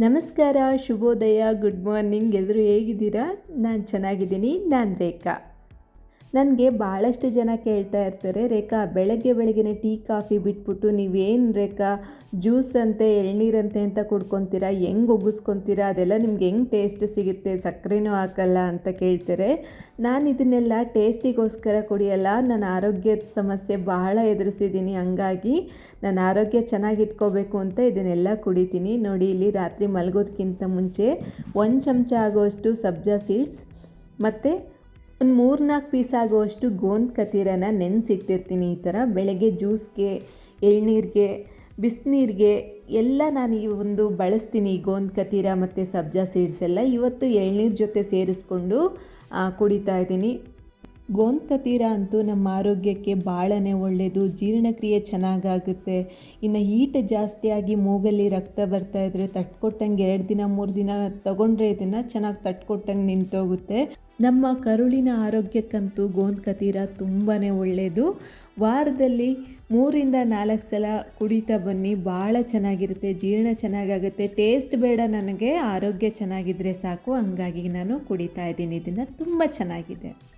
ನಮಸ್ಕಾರ ಶುಭೋದಯ good morning. ಎಲ್ಲರೂ ಹೇಗಿದ್ದೀರಾ? ನಾನು ಚೆನ್ನಾಗಿದ್ದೀನಿ. ನಾನು ರೇಖಾ. ನನಗೆ ಭಾಳಷ್ಟು ಜನ ಕೇಳ್ತಾ ಇರ್ತಾರೆ, ರೇಖಾ, ಬೆಳಗ್ಗೆ ಬೆಳಗ್ಗೆನೆ ಟೀ, ಕಾಫಿ ಬಿಟ್ಬಿಟ್ಟು ನೀವೇನು ರೇಖಾ, ಜ್ಯೂಸ್ ಅಂತೆ, ಎಳ್ನೀರಂತೆ ಅಂತ ಕುಡ್ಕೊತೀರಾ, ಹೆಂಗೆ ಒಗ್ಗಿಸ್ಕೊತೀರಾ, ಅದೆಲ್ಲ ನಿಮ್ಗೆ ಹೆಂಗೆ ಟೇಸ್ಟ್ ಸಿಗುತ್ತೆ, ಸಕ್ಕರೆನೂ ಹಾಕಲ್ಲ ಅಂತ ಕೇಳ್ತಾರೆ. ನಾನು ಇದನ್ನೆಲ್ಲ ಟೇಸ್ಟಿಗೋಸ್ಕರ ಕುಡಿಯಲ್ಲ ನನ್ನ ಆರೋಗ್ಯದ ಸಮಸ್ಯೆ ಬಹಳ ಎದುರಿಸಿದ್ದೀನಿ ಹಂಗಾಗಿ ನನ್ನ ಆರೋಗ್ಯ ಚೆನ್ನಾಗಿಟ್ಕೋಬೇಕು ಅಂತ ಇದನ್ನೆಲ್ಲ ಕುಡಿತೀನಿ. ನೋಡಿ, ಇಲ್ಲಿ ರಾತ್ರಿ ಮಲಗೋದಕ್ಕಿಂತ ಮುಂಚೆ ಒಂದು ಚಮಚ ಆಗೋಷ್ಟು ಸಬ್ಜಾ ಸೀಡ್ಸ್, ಮತ್ತು ಒಂದು ಮೂರು ನಾಲ್ಕು ಪೀಸ್ ಆಗುವಷ್ಟು ಗೋಂದ್ ಕತೀರನ ನೆನೆಸಿಟ್ಟಿರ್ತೀನಿ ಈ ಥರ. ಬೆಳಗ್ಗೆ ಜ್ಯೂಸ್ಗೆ, ಎಳ್ನೀರಿಗೆ, ಬಿಸಿನೀರಿಗೆ ಎಲ್ಲ ನಾನು ಈ ಒಂದು ಬಳಸ್ತೀನಿ ಈ ಗೋಂದ್ ಕತೀರ ಮತ್ತು ಸಬ್ಜಾ ಸೀಡ್ಸ್ ಎಲ್ಲ. ಇವತ್ತು ಎಳ್ನೀರು ಜೊತೆ ಸೇರಿಸ್ಕೊಂಡು ಕುಡಿತಾ ಇದ್ದೀನಿ. ಗೋಂದ್ ತೀರ ಅಂತೂ ನಮ್ಮ ಆರೋಗ್ಯಕ್ಕೆ ಭಾಳನೇ ಒಳ್ಳೆಯದು ಜೀರ್ಣಕ್ರಿಯೆ ಚೆನ್ನಾಗಾಗುತ್ತೆ. ಇನ್ನು ಹೀಟ್ ಜಾಸ್ತಿಯಾಗಿ ಮೂಗಲ್ಲಿ ರಕ್ತ ಬರ್ತಾ ಇದ್ರೆ ತಟ್ಕೊಟ್ಟಂಗೆ ಎರಡು ದಿನ, ಮೂರು ದಿನ ತಗೊಂಡ್ರೆ ಇದನ್ನು ಚೆನ್ನಾಗಿ ತಟ್ಕೊಟ್ಟಂಗೆ ನಿಂತೋಗುತ್ತೆ. ನಮ್ಮ ಕರುಳಿನ ಆರೋಗ್ಯಕ್ಕಂತೂ ಗೋಂದ್ ಕತೀರ ತುಂಬಾ ಒಳ್ಳೆಯದು ವಾರದಲ್ಲಿ ಮೂರಿಂದ ನಾಲ್ಕು ಸಲ ಕುಡಿತಾ ಬನ್ನಿ ಭಾಳ ಚೆನ್ನಾಗಿರುತ್ತೆ, ಜೀರ್ಣ ಚೆನ್ನಾಗಾಗುತ್ತೆ. ಟೇಸ್ಟ್ ಬೇಡ ನನಗೆ, ಆರೋಗ್ಯ ಚೆನ್ನಾಗಿದ್ದರೆ ಸಾಕು, ಹಂಗಾಗಿ ನಾನು ಕುಡಿತಾ ಇದ್ದೀನಿ, ಇದನ್ನು ತುಂಬ ಚೆನ್ನಾಗಿದೆ.